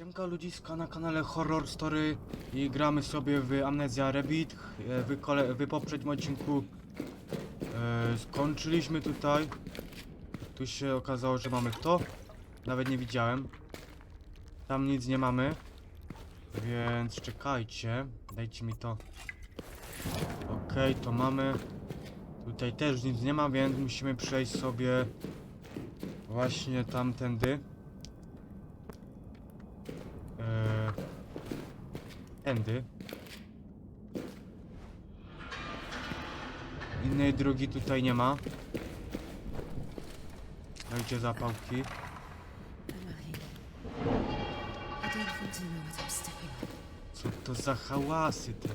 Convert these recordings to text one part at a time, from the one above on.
Siemka ludziska na kanale Horror Story i gramy sobie w Amnesia Rebit. E, W, kole, w poprzednim odcinku e, skończyliśmy tutaj. Tu się okazało, że mamy kto? Nawet nie widziałem. Tam nic nie mamy. Więc czekajcie. Dajcie mi to. Okej, to mamy. Tutaj też nic nie ma, więc musimy przejść sobie właśnie tamtędy. Tędy. Innej drogi tutaj nie ma. Dajcie zapałki. Emily, I don't think you know what I'm stepping on. Co to za hałasy te?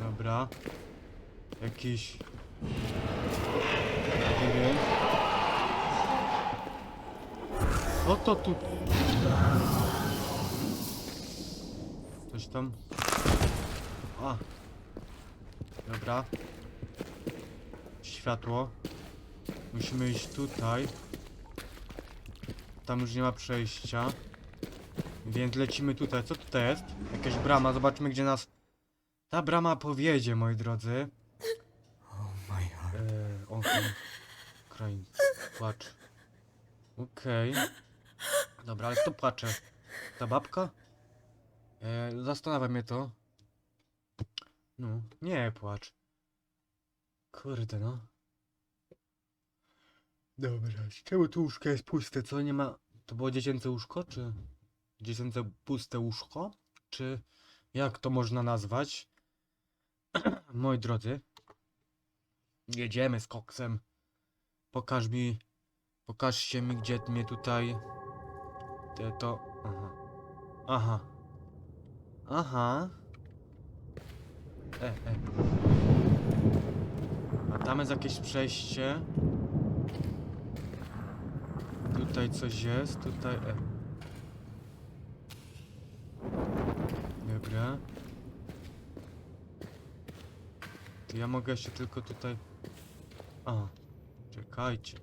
Dobra. Jakiś... Co to tu? Tam? A. Dobra. Światło. Musimy iść tutaj. Tam już nie ma przejścia. Więc lecimy tutaj. Co tutaj jest? Jakaś brama. Zobaczmy, gdzie nas ta brama powiedzie, moi drodzy. Oh my heart. Eee, o, kraj. Płacz. Okej. Dobra, ale kto płacze? Ta babka? Eee, zastanawia mnie to. No, nie płacz. Kurde, no. Dobra, czemu tu łóżko jest puste? Co nie ma... To było dziecięce łóżko, czy... Dziecięce puste łóżko? Czy... Jak to można nazwać? Moi drodzy. Jedziemy z koksem. Pokaż mi... Pokażcie mi, gdzie mnie tutaj... Te to... Aha. Aha. Aha. E, e. A tam jest jakieś przejście. Tutaj coś jest, tutaj... E. Dobra. To ja mogę się tylko tutaj... A, czekajcie.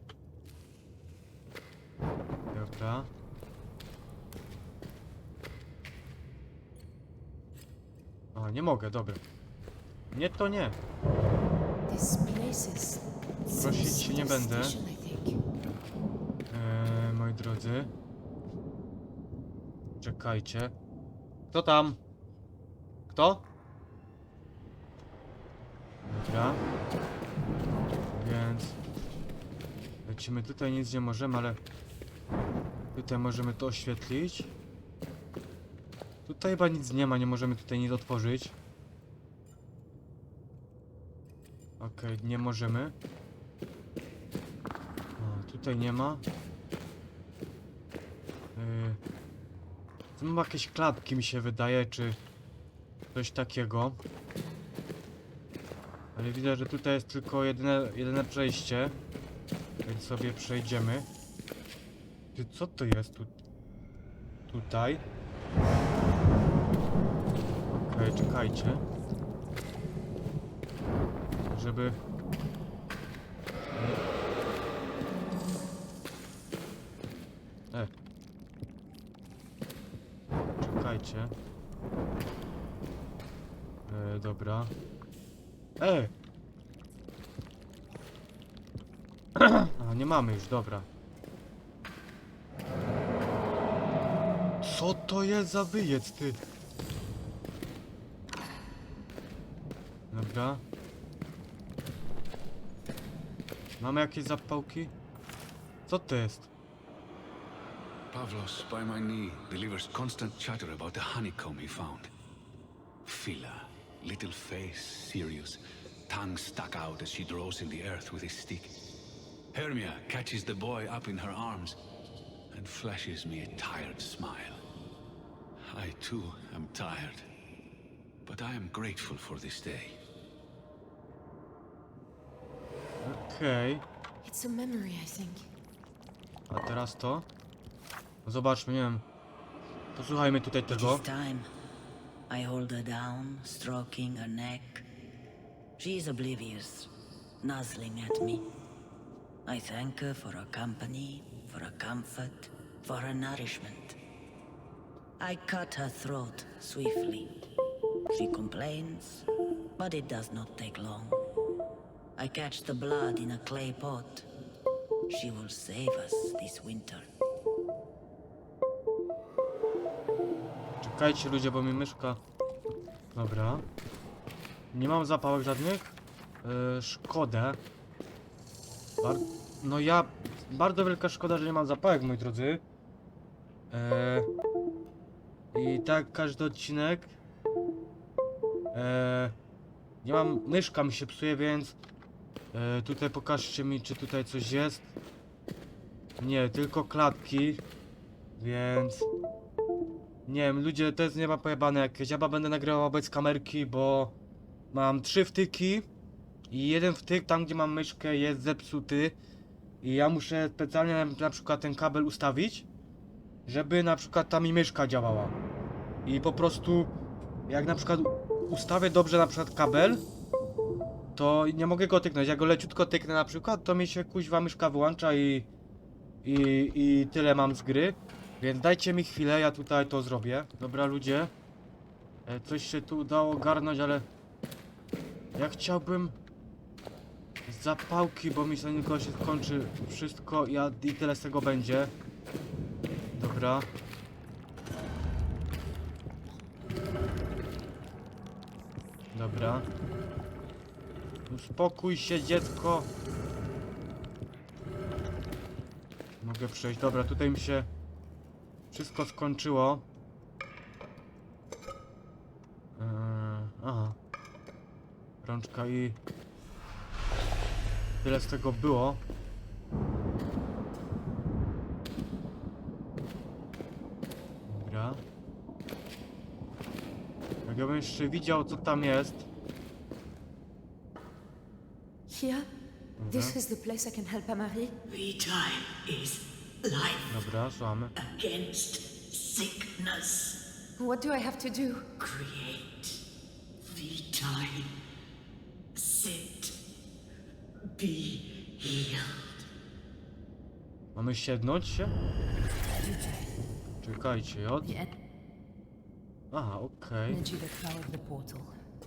Dobra. A, nie mogę, dobra. Nie, to nie. Prosić się nie będę. Eee, moi drodzy. Czekajcie. Kto tam? Kto? Dobra. Więc... Lecimy tutaj, nic nie możemy, ale... Tutaj możemy to oświetlić. Tutaj chyba nic nie ma, nie możemy tutaj nic otworzyć. Okej, nie możemy. O, tutaj nie ma. Yy, to jakieś klatki mi się wydaje, czy coś takiego. Ale widzę, że tutaj jest tylko jedyne, jedyne przejście. Więc sobie przejdziemy. Ty, co to jest tu? Tutaj. Okej, czekajcie. Żeby... E. Czekajcie. E, dobra. E! A, nie mamy już, dobra. Co to jest za wyjec, ty? Dobra. Mamy jakieś zapałki? Co to jest? Pavlos, by my knee, delivers constant chatter about the honeycomb he found. Phila, little face, serious, tongue stuck out as she draws in the earth with his stick. Hermia catches the boy up in her arms and flashes me a tired smile. I too am tired, but I am grateful for this day. Okej. It's a memory, I think. A teraz to? Zobaczmy, nie wiem. Posłuchajmy tutaj It tego. is time. I hold her down, stroking her neck. She is oblivious, nuzzling at me. I thank her for her company, for her comfort, for her nourishment. I cut her throat swiftly. She complains, but it does not take long. I catch the blood in a clay pot. She will save us this winter. Czekajcie ludzie, bo mi myszka... Dobra. Nie mam zapałek żadnych? Yy. Bar no ja... Bardzo wielka szkoda, że nie mam zapałek, moi drodzy. Yy, I tak każdy odcinek. Yy, nie mam... Myszka mi się psuje, więc... Yy, tutaj pokażcie mi, czy tutaj coś jest. Nie, tylko klatki. Więc... Nie wiem, ludzie, to jest nieba pojebane jakieś. Ja będę nagrywał bez kamerki, bo mam trzy wtyki i jeden wtyk, tam gdzie mam myszkę, jest zepsuty i ja muszę specjalnie na, na przykład ten kabel ustawić, żeby na przykład ta mi myszka działała. I po prostu, jak na przykład ustawię dobrze na przykład kabel, to nie mogę go tyknąć. Jak go leciutko tyknę na przykład, to mi się kuźwa myszka wyłącza i, i, i tyle mam z gry. Więc dajcie mi chwilę, ja tutaj to zrobię. Dobra ludzie. E, coś się tu udało ogarnąć, ale... Ja chciałbym... Zapałki, bo mi za niego się skończy wszystko ja, i tyle z tego będzie. Dobra. Dobra. Uspokój się dziecko. Mogę przejść. Dobra, tutaj mi się wszystko skończyło. Eee, aha. Rączka i... Tyle z tego było. Dobra. Jak ja bym jeszcze widział, co tam jest. Here? This mhm. is the place I can help Amari? Time is life Dobra, słuchamy. against sickness. What do I have to do? Create the time. Sit. Be healed. Mamy siednąć się? Czekajcie, J. The Aha, okej. energy that powered the portal.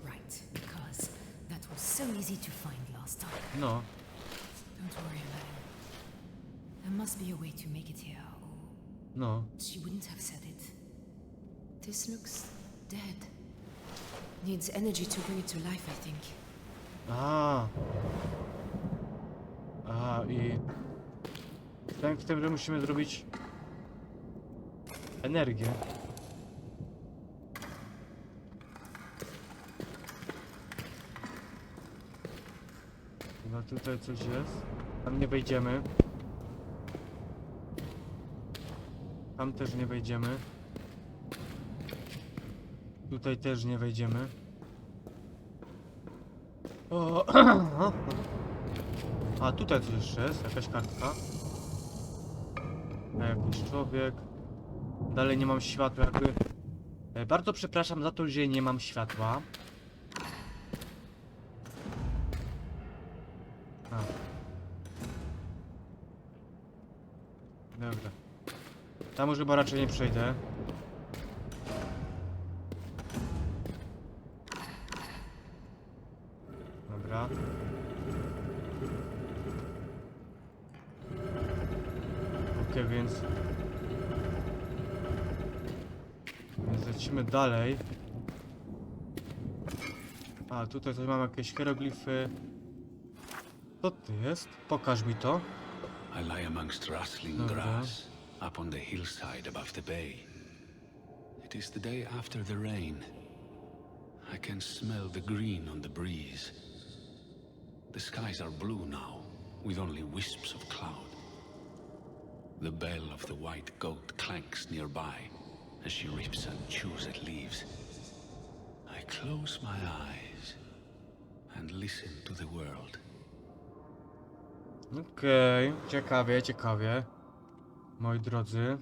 Right, because that was so easy to find time. No. Don't worry about it. There must be a way to make it here, or No. she wouldn't have said it. This looks dead. Needs energy to bring it to life, I think. A. A i ten w tym, musimy zrobić energię. Chyba tutaj coś jest. Tam nie wejdziemy. Tam też nie wejdziemy. Tutaj też nie wejdziemy. O, A tutaj coś jeszcze jest, jakaś kartka. A jakiś człowiek. Dalej nie mam światła, jakby. E, Bardzo przepraszam za to, że nie mam światła. Dobra. Tam już chyba raczej nie przejdę. Dobra. Okej, więc... Więc lecimy dalej. A, tutaj coś mam jakieś hieroglify. Co to jest? Pokaż mi to. I lie amongst rustling grass up on the hillside above the bay. It is the day after the rain. I can smell the green on the breeze. The skies are blue now, with only wisps of cloud. The bell of the white goat clanks nearby as she rips and chews at leaves. I close my eyes and listen to the world. Okej, okay. ciekawie, ciekawie. Moi drodzy.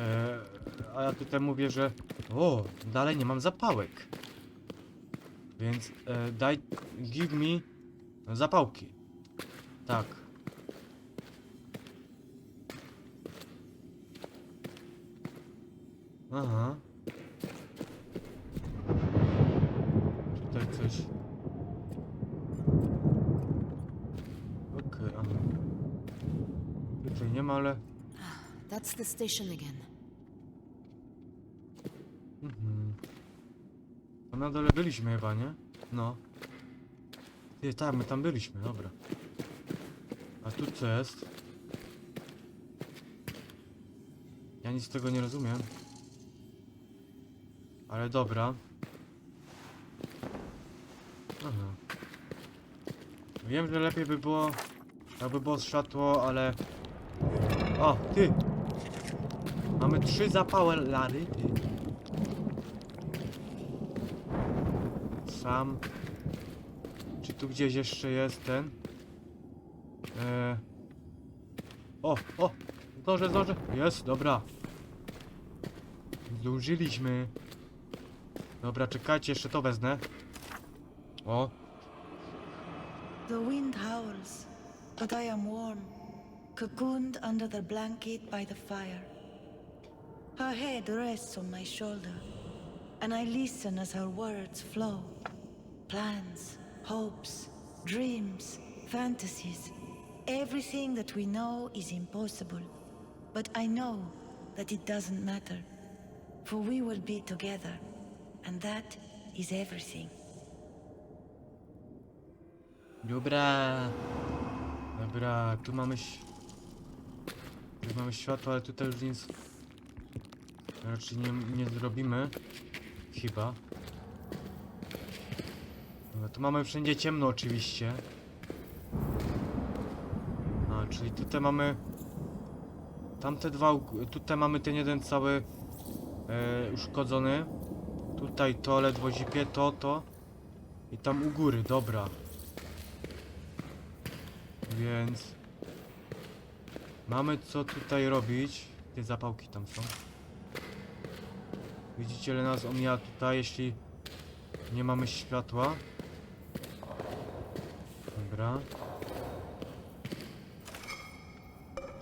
E, a ja tutaj mówię, że... O, dalej nie mam zapałek. Więc e, daj... Give me zapałki. Tak. Aha. Okej. Tutaj nie ma, ale... That's the station again. Mhm. A na dole byliśmy chyba, nie? No. Nie, tak, my tam byliśmy, dobra. A tu co jest? Ja nic z tego nie rozumiem. Ale dobra. Aha. Wiem, że lepiej by było, jakby było światło, ale... O, ty! Mamy trzy zapałe lary, ty. Sam. Czy tu gdzieś jeszcze jest ten? Eee. O, o! Zdążę, zdążę! Jest, dobra. Zdążyliśmy. Dobra, czekajcie, jeszcze to wezmę. O, The wind howls, but I am warm, cocooned under the blanket by the fire. Her head rests on my shoulder, and I listen as her words flow. Plans, hopes, dreams, fantasies. Everything that we know is impossible. But I know that it doesn't matter, for we will be together, and that is everything. Dobra. Dobra, tu mamy... Tu mamy światło, ale tutaj już nic... Raczej nie, nie zrobimy. Chyba. Dobra, tu mamy wszędzie ciemno oczywiście. A, czyli tutaj mamy... Tamte dwa... Tutaj mamy ten jeden cały... E, uszkodzony. Tutaj to ledwo zipie, to, to. I tam u góry, dobra. Więc mamy co tutaj robić. Te zapałki tam są. Widzicie, ile nas omija tutaj, jeśli nie mamy światła. Dobra.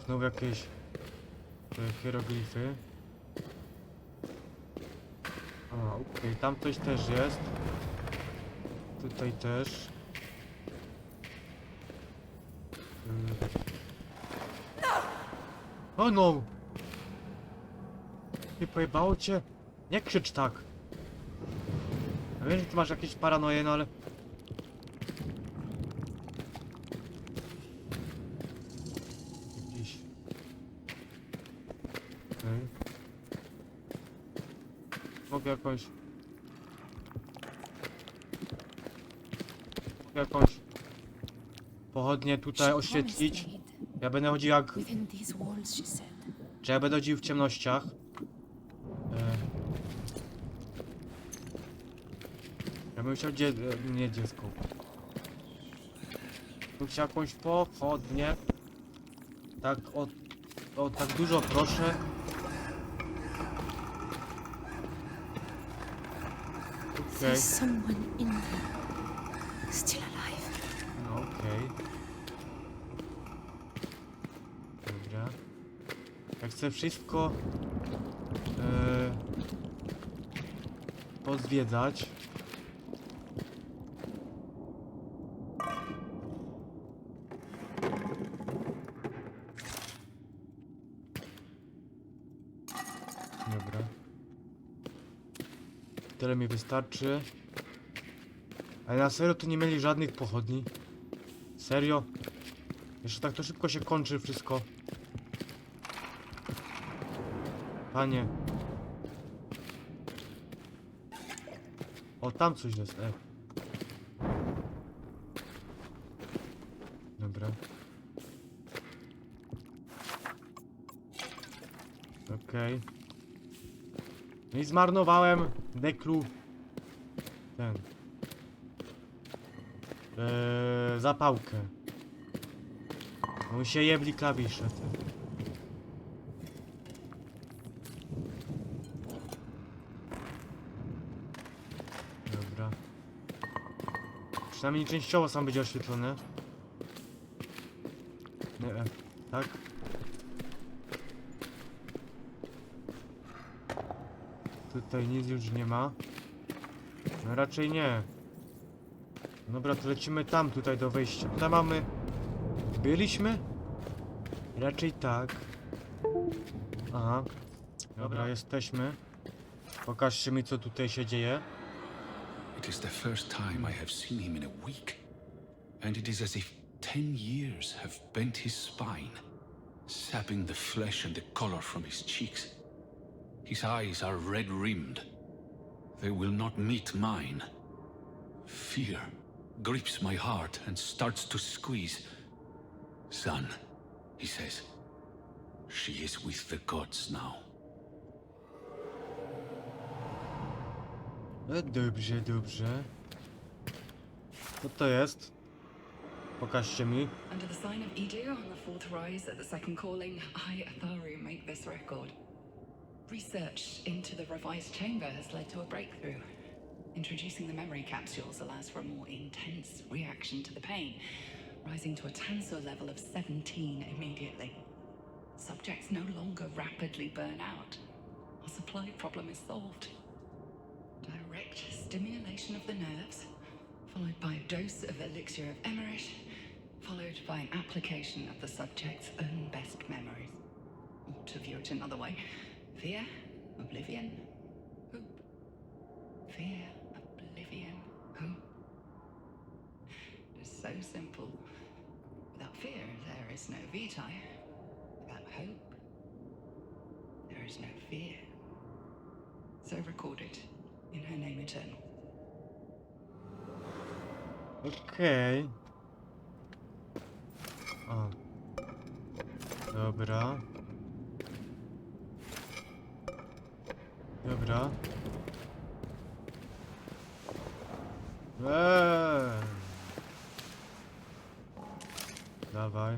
Znowu jakieś te hieroglify. A, okej, tam coś też jest. Tutaj też. O no! Nie pojebało cię? Nie krzycz tak. Ja wiem, że ty masz jakieś paranoje, no ale... Gdzieś. Okej. Mogę jakąś... Mogę jakąś... Pochodnie tutaj oświetlić. Ja będę chodził jak... Czy ja będę chodził w ciemnościach? E... Ja bym chciał dzie... e, nie dziecko. Bym chciał jakąś pochodnię. Tak o... o tak dużo proszę. Okej, There's someone in there. Still alive. no okej. Dobra. Ja chcę wszystko... E... pozwiedzać. Dobra. Tyle mi wystarczy. Ale na serio tu nie mieli żadnych pochodni? Serio? Jeszcze tak to szybko się kończy wszystko. Panie. O, tam coś jest, e. Dobra. Okej. No i zmarnowałem deklu. Ten. Eee, zapałkę. On się jebli klawisze. Ty. Przynajmniej częściowo sam będzie oświetlony. Nie, e, tak? Tutaj nic już nie ma. No raczej nie. Dobra, to lecimy tam, tutaj do wejścia. Tam mamy... Byliśmy? Raczej tak. Aha. Dobra, jesteśmy. Pokażcie mi, co tutaj się dzieje. It is the first time I have seen him in a week. And it is as if ten years have bent his spine, sapping the flesh and the color from his cheeks. His eyes are red rimmed. They will not meet mine. Fear grips my heart and starts to squeeze. Son, he says, she is with the gods now. Dobrze, dobrze. Co to jest? Pokażcie mi. Under the sign of Idir on the fourth rise at the second calling, I, Atharu, make this record. Research into the revised chamber has led to a breakthrough. Introducing the memory capsules allows for a more intense reaction to the pain, rising to a tensor level of 17 immediately. Subjects no longer rapidly burn out. Our supply problem is solved. Direct stimulation of the nerves, followed by a dose of elixir of Emmerich, followed by an application of the subject's own best memories. Or to view it another way, fear, oblivion, hope. Fear, oblivion, hope. It's so simple. Without fear, there is no vitae. Without hope, there is no fear. So recorded in her name eternal. Okej. O. Dobra. Dobra. Eee. Dawaj.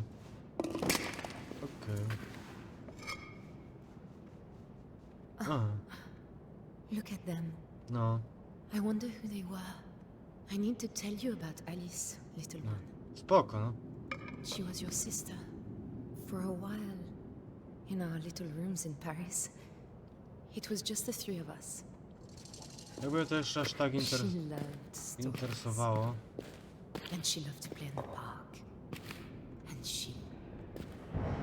Okej. A, Look at them. No. I wonder who they were. I need to tell you about Alice, little one. Spoko, no. She was your sister. For a while, in our little rooms in Paris, it was just the three of us. Jakby to jeszcze aż tak inter She loved stories. interesowało. And she loved to play in the park. And she.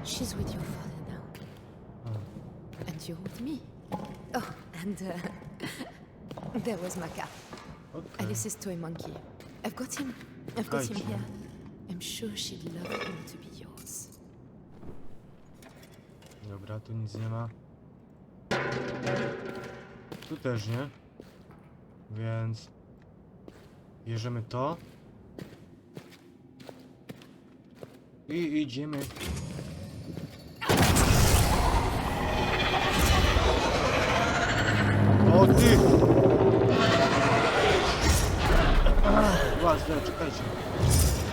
She's with your father now. Oh. And you're with me. Oh, and uh, there was Maka, Okej. Alice's toy monkey. I've got him. I've got him here. I'm sure she'd love him to be yours. Dobra, tu nic nie ma. Tu też nie. Więc... Bierzemy to. I idziemy. O ty! Зараз, да, чекай.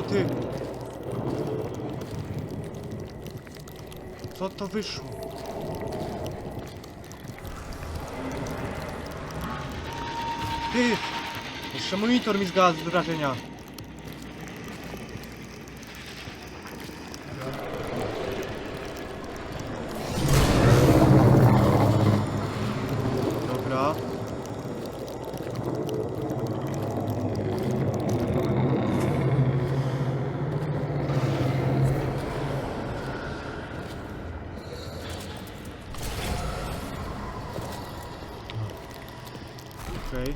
Spoty? Co to wyszło? Ty! Jeszcze monitor mi zgasł z wrażenia. Dobra. Okej.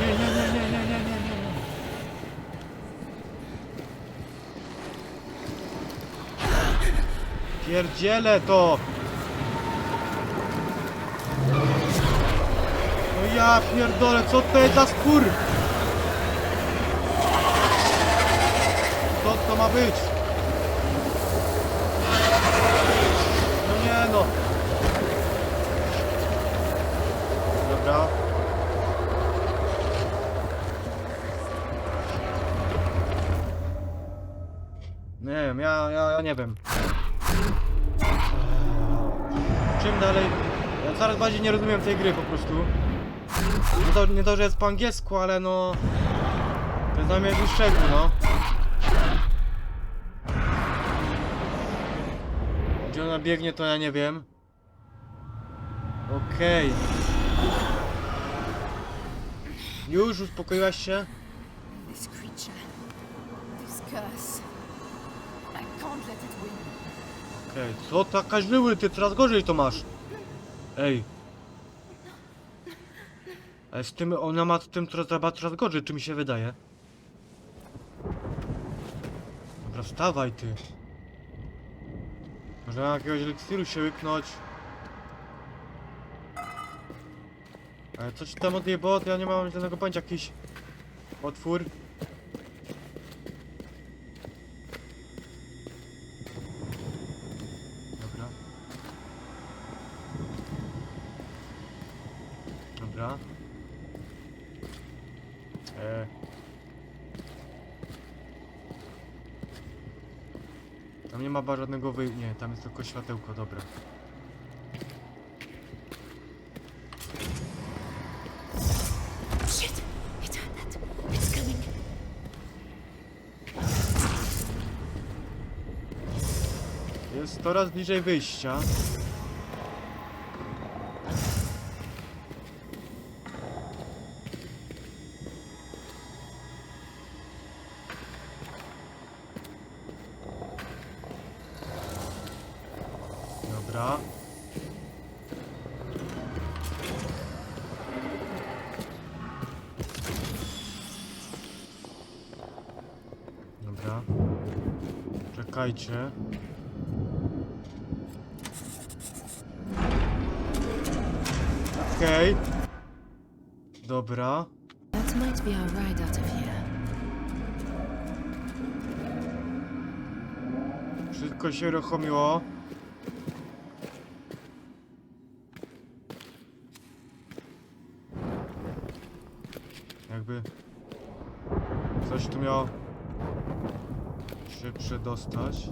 Nie, nie, nie, nie, nie, nie, nie, nie, nie. To! No ja pierdolę, co to jest za spór? Co to ma być? Nie wiem. Eee, Czym dalej? Ja coraz bardziej nie rozumiem tej gry po prostu. Nie to, nie to że jest po angielsku, ale no... To jest dla mnie no. Gdzie ona biegnie, to ja nie wiem. Okej. Już uspokoiłaś się? This creature. This curse. Okej, co taka żyły, ty coraz gorzej to masz. Ej. Ale z tym, ona ma z tym coraz, chyba coraz gorzej, czy mi się wydaje. Dobra, wstawaj ty. Może mam jakiegoś eliksiru się łyknąć. Ale coś tam odjebało, to ja nie mam żadnego pojęcia, jakiś otwór. Dobra. Dobra. E. Tam nie ma ba- żadnego wy... Nie, tam jest tylko światełko, dobra. Shit! It heard that. It's coming. Jest coraz bliżej wyjścia. Dobra. Dobra. Czekajcie. Okej. Dobra. That might be our ride out of here. Wszystko się uruchomiło. Jakby coś tu miało się przedostać.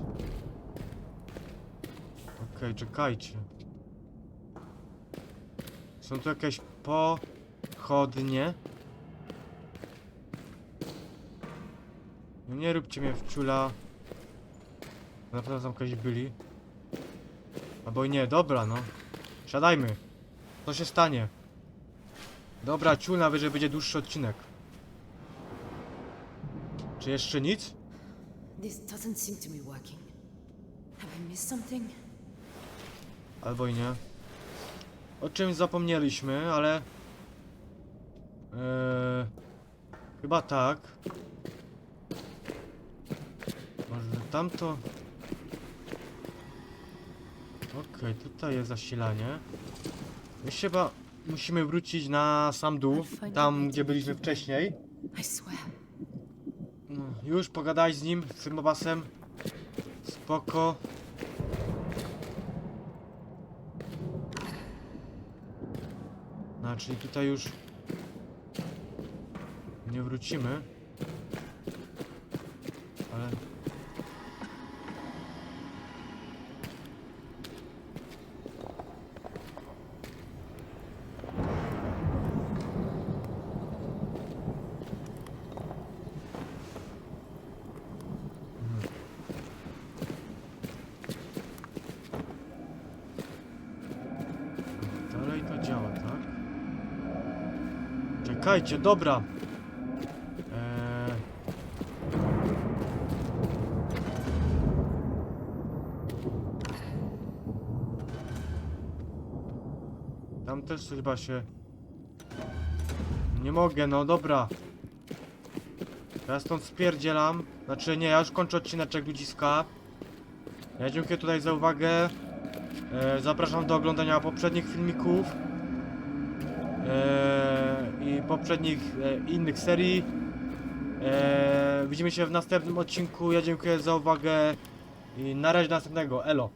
Okej, czekajcie. Są tu jakieś pochodnie. No nie róbcie mnie w ciula. Na pewno tam kiedyś byli. Albo nie, dobra no. Siadajmy. Co się stanie? Dobra, ciul na wyżej będzie dłuższy odcinek. Czy jeszcze nic? This doesn't seem to be working. Have I missed something? Albo i nie. O czymś zapomnieliśmy, ale... Eee, chyba tak. Może tamto... Okej, tutaj jest zasilanie. My chyba musimy wrócić na sam dół, tam gdzie byliśmy wcześniej. I swear. Już pogadaj z nim, z tym obasem. Spoko. No, czyli tutaj już nie wrócimy. Ale... Dalej to działa, tak? Czekajcie, dobra. Eee... Tam też chyba się... Nie mogę, no dobra. Ja stąd spierdzielam. Znaczy nie, ja już kończę odcineczek ludziska. Ja dziękuję tutaj za uwagę. E, zapraszam do oglądania poprzednich filmików e, i poprzednich e, innych serii. E, widzimy się w następnym odcinku. Ja dziękuję za uwagę i na razie do następnego. Elo.